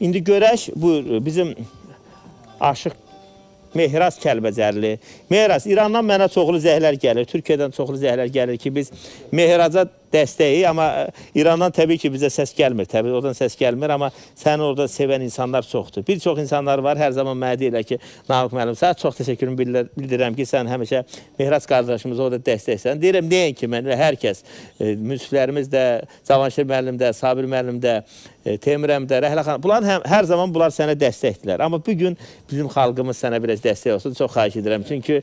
İndi görək bu bizim Aşıq Mehraz Kəlbəcərli. Mehraz İrandan mənə çoxlu zəhlər gəlir, Türkiyədən çoxlu zəhlər gəlir ki, biz Mehraza dəstəyi, amma e, İrandan təbii ki, bizə səs gəlmir. Təbii oradan səs gəlmir, amma səni orada sevən insanlar çoxdur. Bir çox insanlar var, hər zaman mənə deyirlər ki, Namıq müəllim, sənə çox təşəkkürümü bildir- bildirirəm ki, sən həmişə Mehraz qardaşımızı orada dəstəksən. Deyirəm, nəinki mən, hər kəs, e, münsiflərimiz də, Cavanşir müəllim də, Sabir müəllim də, e, Temirəm də, Rəhlə xanım, bunların həm, hər zaman bunlar sənə dəstəkdilər. Amma bu gün bizim xalqımız sənə biraz dəstək olsun. Çox xahiş edirəm. Çünki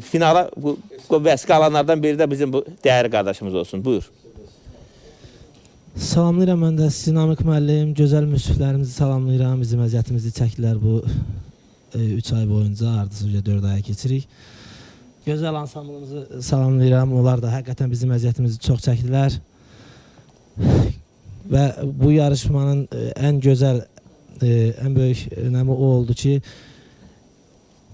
finala bu, bu vəsiqə alanlardan biri də bizim bu dəyərli qardaşımız olsun. Buyur. Salamlayıram mən də sizi Namik müəllim, gözəl müsiflərimizi salamlayıram. Bizim əziyyətimizi çəkdilər bu 3 ay boyunca, ardınca 4 aya keçirik. Gözəl ansamblımızı salamlayıram. Onlar da həqiqətən bizim əziyyətimizi çox çəkdilər. Və bu yarışmanın e, ən gözəl, e, ən böyük önəmi o oldu ki,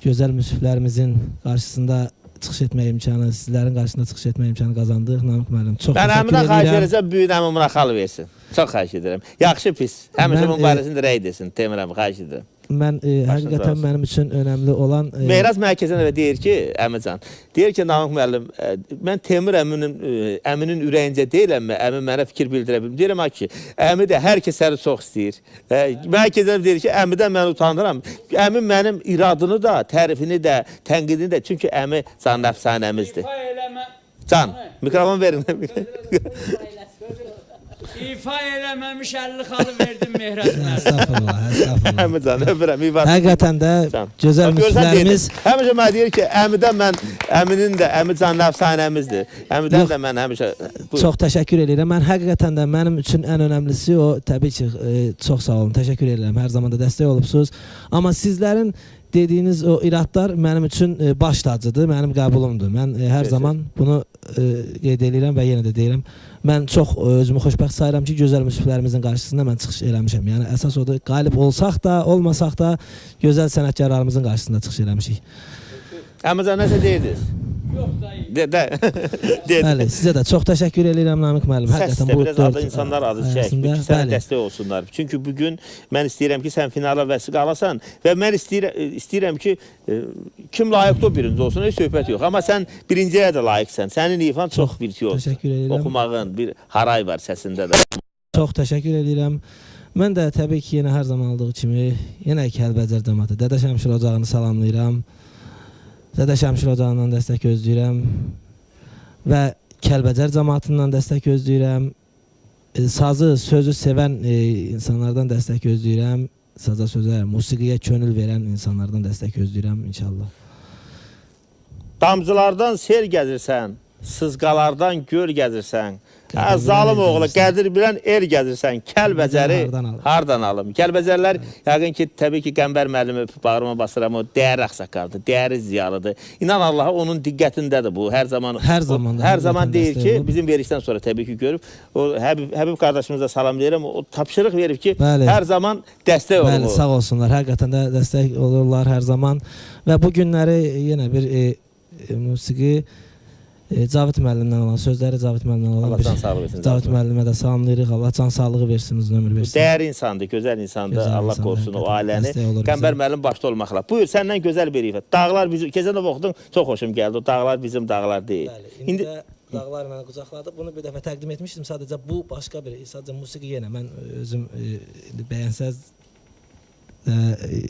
gözəl müsiflərimizin qarşısında çıxış etmək imkanı, sizlərin qarşısında çıxış etmək imkanı qazandıq. Namik müəllim, çox Mən təşəkkür əminə xahiş edirəm. edəcəm, böyük əmimə xal versin. Çox xahiş edirəm. Yaxşı pis. Həmişə Mən, bunun e, barəsində rəy desin. Temirəm, xahiş edirəm. Mən e, həqiqətən mənim üçün önəmli olan e, Mehraz mərkəzinə də deyir ki, əmican, deyir ki, Namıq müəllim, ə, mən Temir əminin ə, əminin ürəyincə deyiləmmi? Əmi mənə fikir bildirə bilmir. Deyirəm ki, əmi də hər kəs səni çox istəyir. Ə, Mərkəzinə deyir ki, əmidən mən utanıram. Əmi mənim iradını da, tərifini də, tənqidini də, çünki əmi can əfsanəmizdir. Can, mikrofon verin. ifa eləməmiş 50 xalı verdim Mehraz müəllim. Estağfurullah, estağfurullah. əmi can, öpürəm. İyi vaxt. Həqiqətən də gözəl deyir. Həmişə mənə deyir ki, əmidən mən əminin də əmi can əfsanəmizdir. Əmidən də mən həmişə çox təşəkkür edirəm. Mən həqiqətən də mənim üçün ən önəmlisi o təbii ki, e, çox sağ olun. Təşəkkür edirəm. Hər zaman da dəstək olubsunuz. Amma sizlərin dediyiniz o iradlar mənim üçün e, baş tacıdır, mənim qəbulumdur. Mən e, hər Gözəl. zaman bunu e, qeyd edirəm və yenə də deyirəm. Mən çox e, özümü xoşbəxt sayıram ki, gözəl müsiflərimizin qarşısında mən çıxış eləmişəm. Yəni əsas odur, qalib olsaq da, olmasaq da gözəl sənətkarlarımızın qarşısında çıxış eləmişik. Əmican nəsə deyirdiniz? De, de. Dedi. Bəli, sizə də çox təşəkkür edirəm Namik müəllim. Səs də biraz adı insanlar adı çək. ki, sənə dəstək olsunlar. Çünki bu gün mən istəyirəm ki, sən finala vəsiqə alasan və mən istəyirəm, istəyirəm ki, e, kim layiqdir o birinci olsun, heç söhbət yox. Amma sən birinciyə də layiqsən. Sənin ifan çox virtuoz. Təşəkkür edirəm. Oxumağın bir haray var səsində də. Çox təşəkkür edirəm. Mən də təbii ki, yenə hər zaman olduğu kimi yenə Kəlbəcər cəmaəti Dədə Şəmşir ocağını salamlayıram. Dədə Şəmşir ocağından dəstək gözləyirəm və Kəlbəcər cəmaətindən dəstək gözləyirəm. E, Sazı, sözü sevən e, insanlardan dəstək gözləyirəm. Saza sözə, musiqiyə könül verən insanlardan dəstək gözləyirəm inşallah. Damcılardan sel gəzirsən, sızqalardan göl gəzirsən. Hə, zalım oğlu, qədir bilən er gəzirsən. Kəlbəcəri Hardan alım? Kəlbəcərlər yəqin ki, təbii ki, Qəmbər müəllimi bağrıma basıram, o dəyərli ağsaqqaldır, dəyərli ziyalıdır. İnan Allaha onun diqqətindədir bu. Hər zaman Hər o- zaman da, hər zaman deyir ki, olub. bizim verişdən sonra təbii ki, görüb o Həbib Həbib qardaşımıza salam deyirəm. O tapşırıq verib ki, Bəli. hər zaman dəstək Bəli, olun. sağ olsunlar. Həqiqətən də dəstək olurlar hər zaman. Və bu günləri yenə bir e, e, musiqi Cavid müəllimdən olan sözləri Cavid müəllimdən olan Allah can sağlığı versin. Cavid müəllimə də salamlayırıq. Allah can sağlığı versin, uzun ömür versin. Dəyərli insandır, gözəl insandır. Gözəl Allah insan, qorusun o ailəni. Qəmbər müəllim başda olmaqla. Buyur, səndən gözəl bir ifat. Dağlar bizim, keçən də oxudun, çox xoşum gəldi. O dağlar bizim dağlar deyil. Bəli, indi, İndi də dağlar məni qucaqladı. Bunu bir dəfə təqdim etmişdim. Sadəcə bu başqa bir, sadəcə musiqi yenə mən özüm e, bəyənsəz e, e,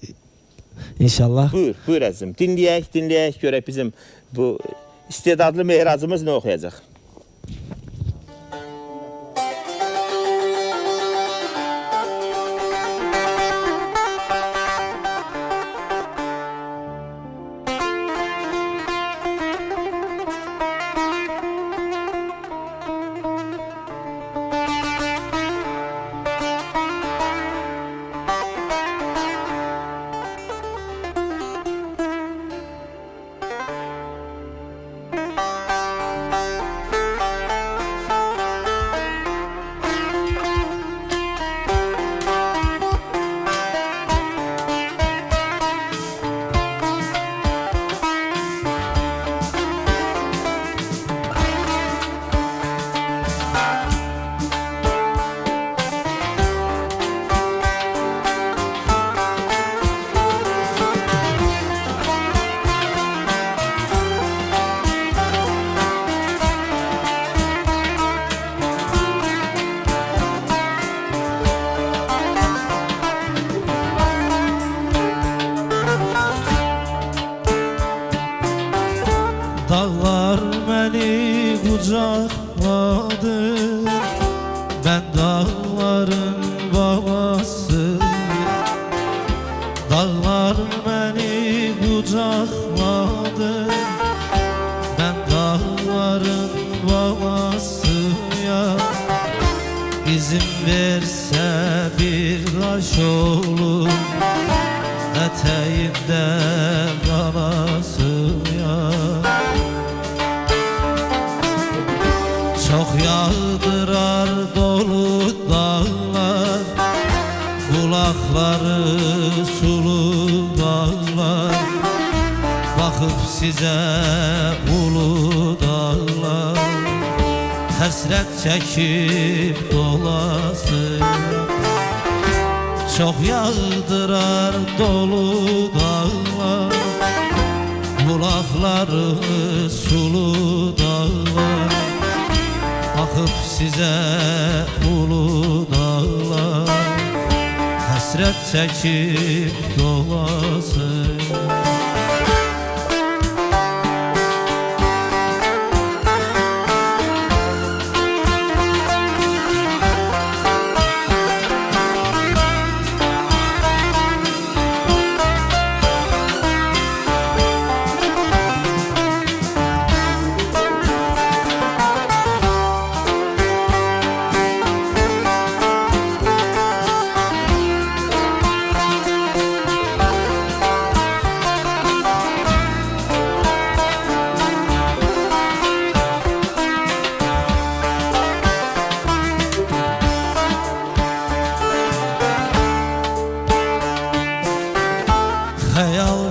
inşallah buyur, buyur əzizim. Dinləyək, dinləyək, görək bizim bu istedadlı mehracımız nə oxuyacaq. Ben dağların babası. Dağlar beni kucakladı Ben dağların babası ya. İzin verse bir taş olur. Eteğimde kalan dağlar Bakıp size ulu dağlar. Həsrət çəkib dolasın Çox yağdırar dolu dağlar. Bulaqları sulu dağlar Baxıb sizə ulu dağlar. Həsrət çəkib dolasın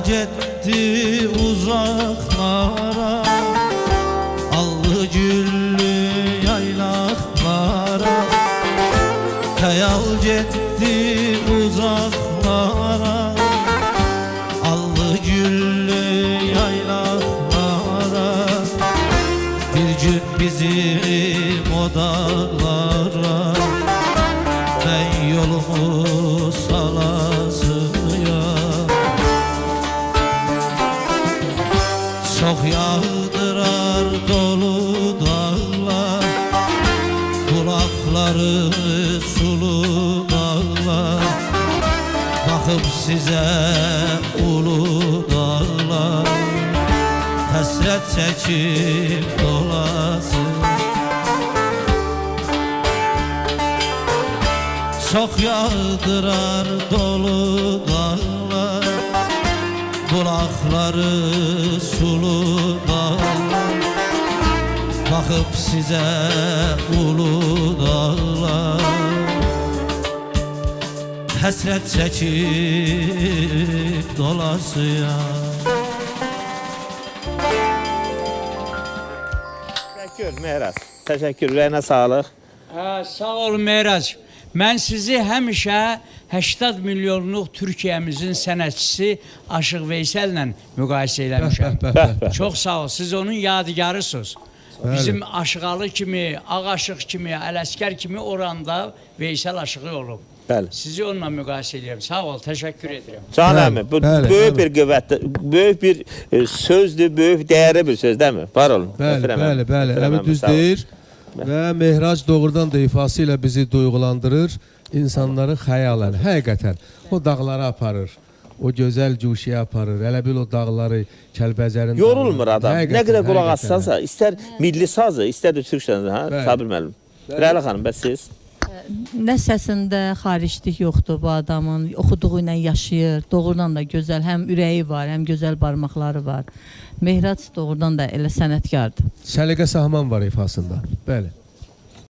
gitti uzaklara. Allı güllü yaylaklara. Hayal gitti uzaklara. Allı güllü yaylaklara. Bir gün bizim odalar Kulakları sulu dağlar. Bakıp size ulu dağlar. Hasret çekip dolasın. Çok yağdırar dolu dağlar. Kulakları sulu dağlar Bakıp size ulu dağlar Həsrət çəkib dolasıya Təşəkkür Mehraz. Təşəkkür. Ürəyinə sağlıq. Hə, sağ ol Meyrac. Mən sizi həmişə 80 milyonluq Türkiyəmizin sənətçisi Aşıq Veysəllə müqayisə eləmişəm. Çox sağ ol. Siz onun yadigarısınız. Bizim Aşıqalı kimi, Ağaşıq kimi, Ələskər kimi oranda Veysəl aşığı olub. Bəli. Sizi onunla müqayisə edirəm. Sağ ol, təşəkkür edirəm. Can Bəli, əmi, bu bəli, böyük bəli. bir qüvvətdir, böyük bir e, sözdür, böyük dəyərli bir söz, deyilmi? Var olun. Bəli, əmi. bəli, bəli. Əmi düz deyir. Və Mehrac doğrudan da ifası ilə bizi duyğulandırır, insanları xəyalən, həqiqətən o dağlara aparır. O gözəl cuşiyə aparır. Elə bil o dağları Kəlbəzərin Yorulmur dağları. adam. Həqiqətən, Nə qədər qulaq assansa, istər milli sazı, istər də türk sazı, hə? Sabir müəllim. Rəli xanım, bəs siz? Nə səsində xariclik yoxdur bu adamın. Oxuduğu ilə yaşayır. Doğrudan da gözəl, həm ürəyi var, həm gözəl barmaqları var. Mehrac doğrudan da elə sənətkardır. Səliqə sahman var ifasında. Bəli.